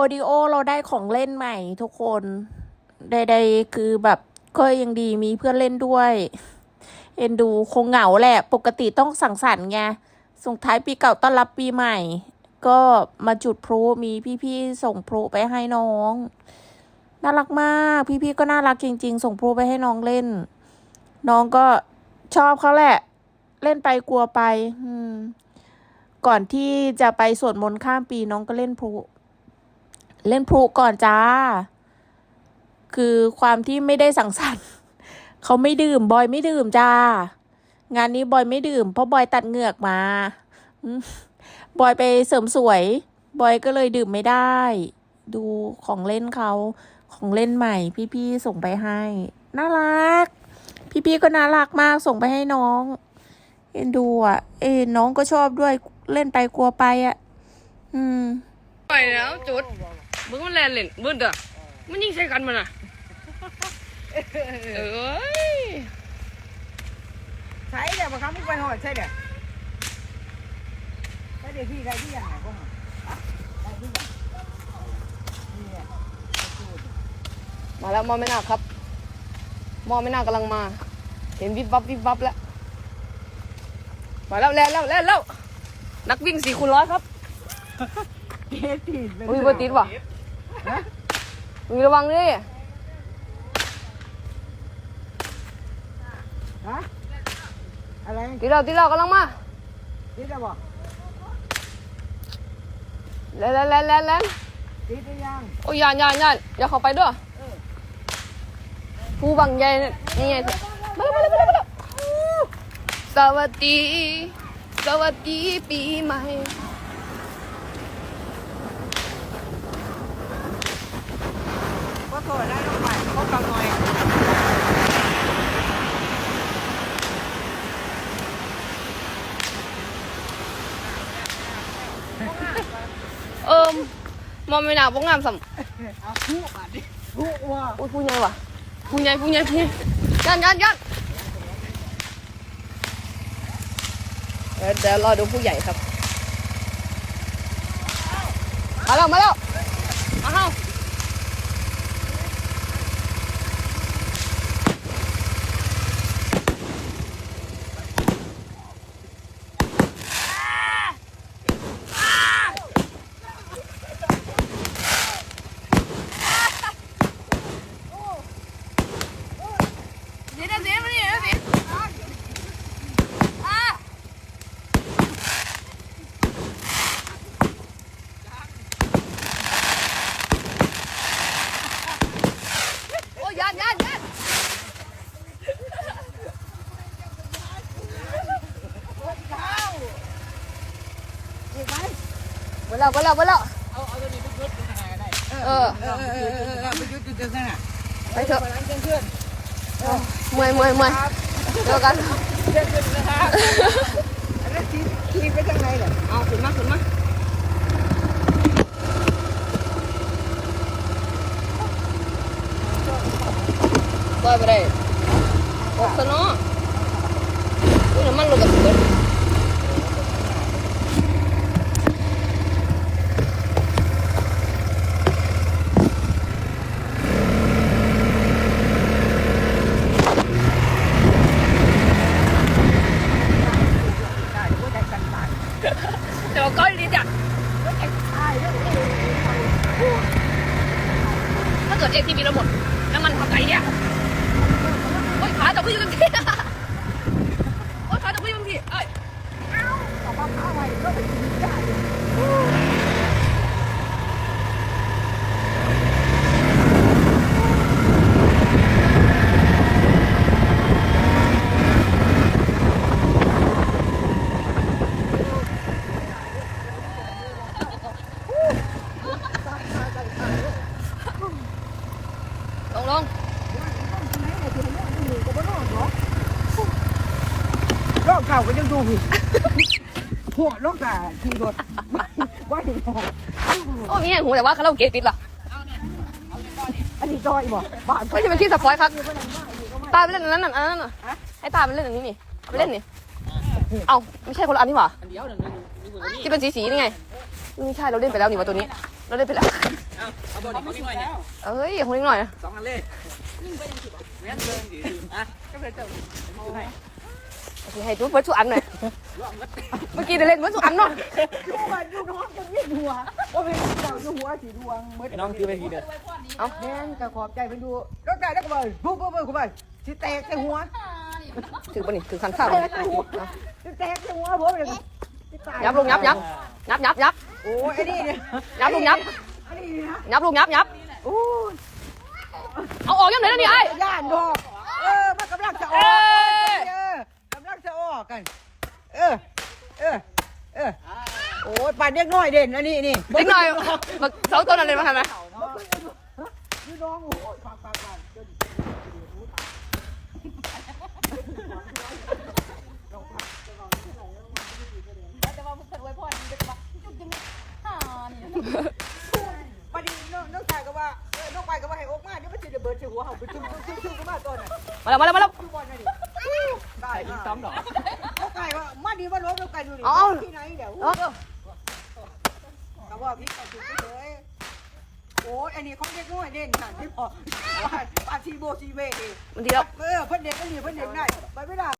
อดิโอเราได้ของเล่นใหม่ทุกคนใดๆคือแบบก็ยังดีมีเพื่อนเล่นด้วย เอ็นดูคงเหงาแหละ ปกติต้องสังสรรค์ไงส่งท้ายปีเก่าต้อนรับปีใหม่ ก็มาจุดพลุมีพี่ๆส่งพลุไปให้น้อง น่ารักมาก พี่ๆก็น่ารักจริง ๆ ส่งพลุไปให้น้องเล่น น้องก็ชอบเขาแหละ เล่นไปกลัวไป ก่อนที่จะไปสวดมนต์ข้ามปีน้องก็เล่นพลุ เล่นพลุก่อนจ้า คือความที่ไม่ได้สังสรรค์เขาไม่ดื่มบอยไม่ดื่มจ้า งานนี้บอยไม่ดื่ม เพราะบอยตัดเหงือกมาบอยไปเสริมสวย บอยก็เลยดื่มไม่ได้ ดูของเล่นเขาของเล่นใหม่ พี่ๆส่งไปให้ น่ารัก พี่ๆก็น่ารักมากส่งไปให้น้อง เอ็นดูอะ เอ็นน้องก็ชอบด้วยเล่นไปกลัวไปอะ อืม ไปแล้วจุด มึงมันแลนเล่นมึงเด้อมันยิงใส่กันมันอะเอ้ยใช่เดี๋ยวมาครับมึงไปหอดใช่เดี๋ยวใช่เดี๋ยวพี่ได้ที่ยังไงก็หอดได้ที่ยังนี่แหละมาแล้วมอไม่นาครับ มอไม่นากำลังมา เห็นวิบวับวิบวับแล้ว มาแล้วแลนแล้วแลนแล้วนักวิ่งสี่คูณร้อยครับเฮ็ดผิดเป็นอุ้ยบติดว่ะ อุ้ยระวังดิฮะอะไรติดเราติดเรากำลังมาติดแล้วบอกแลนแลนแลนแลนแลนติดหรือยังโอ้ยยานยานยานอย่าเข้าไปด้วยผู้บังใหญ่เนี่ยนี่ไงมาแล้วมาแล้วมาแล้วมาแล้วสวัสดี สวัสดีปีใหม่ ก็โทษได้ต้องไปพบกันหน่อยเอิมมอมไม่นาพวกงามสัมเอาผู้มาดิผู้ว่าอุ้ยผู้ใหญ่ว่ะผู้ใหญ่ผู้ใหญ่ผู้ใหญ่ยันยันยันเดี๋ยวเดี๋ยวรอดูผู้ใหญ่ครับ มาแล้วมาแล้วมาเฮ้าเดี๋ยวเดี๋ยวเดี๋ยวเดี๋ยวเดี๋ยวอะโอ้ยยันยันยัน เห็นไหม มาแล้วมาแล้วมาแล้วเอาเอาตัวนี้ไปยุดยังไงก็ได้เออเออเออเออไปยุดจุดนั้นน่ะไปเถอะเพื่อนมวยมวยมวยเจอกันเพื่อนเพื่อนนะครับอันนั้นขี่ขี่ไปทางไหนเหรอเอาขึ้นมาขึ้นมาลอยไปได้ออกซะเนาะน้ำมันลงกับเสือเดี๋ยวก้อยลิ้นอะ ถ้าเกิดเอทีวีเราหมดน้ำมันทำไงเนี่ยโอ้ยขาตะพื้นอยู่กันที่โอ้ยขาตะพื้นอยู่กันที่เอ้ยเอ้ามาข้าวไว้ก็ไปกินได้ เก่าก็ยังดูผิดหัวลูกตาขี่รถว่าเห็นหอโอ้มีอย่างหูแต่ว่าคาราโอเกะติดเหรออันนี้จอยบ่บ้านเฮ้ยจะเป็นที่สปอยครับตาไปเล่นอันนั้นน่ะอันนั้นน่ะให้ตาไปเล่นอันนี้นี่เอาไปเล่นนี่เอ้าไม่ใช่คนละอันนี่หว่าที่เป็นสีสีๆนี่ไงไม่ใช่เราเล่นไปแล้วนี่ว่าตัวนี้ เราเล่นไปแล้วเอาเอาบอลอีกนิดหน่อยเนี่ยเอ้ยคนนิดหน่อยสองอันเลยแม่นเบิ่งดิอะโอ เคให้ดูเบิร์ดสุอันหน่อยเมื่อกี้ได้เล่นเบิร์ดสุอันเนาะอยู่บ้านอยู่น้องจะเวียนหัวว่าเป็นเจ้าอยู่หัวสีดวงเมื่อไอ้น้องคือไปทีเดียวแม่นก็ขอบใจเพิ่นดูแล้วใจแล้วก็บ่ปุ๊บปุ๊บปุ๊บเข้าไปสิแตกใส่หัวถือปะนี่ถือคันข้าวแตกใส่หัวสิแตกใส่หัวผมเลยสิตายับลงยับยับยับยับยับโอ้ยไอ้นี่เนี่ยยับลงยับอันนี้นะยับลงยับยับโอ้ยเอาออกยังไงแล้วนี่ไอ้ย่านดอกเออมันกำลังจะออก เอ้ย เออกำลังจะออกกัน เออ เออ เออ โอ้ยปาน เด็กน้อยเด่นอันนี้นี่เล็กหน่อยมาสองตัวนั่นเลยมาทำไหมพี่น้องโอ้ยฟังฟังฟังจนปานนี้น้องน้องชายก็ว่าเออน้องไปก็ว่าให้ออกมาเดี๋ยวมันจะระเบิดใส่หัวเขาไปชุ่มชุ่มชุ่มก็มาตอนน่ะมาแล้วมาแล้วมาแล้วบอลนี่ได้อีกสองดอกน้องไก่ว่ามาดีว่าน้องน้องไก่ดูดิที่ไหนเดี๋ยว เอาเขาว่าพี่ก็ถูกเลยโอ้ยอันนี้ของเด็กน้อยเด่นค่ะที่พอปาชีโบชีเวดิมันดีแล้วเออเพิ่นเด็กก็เรียนเพิ่นเด็กได้ไปไม่ได้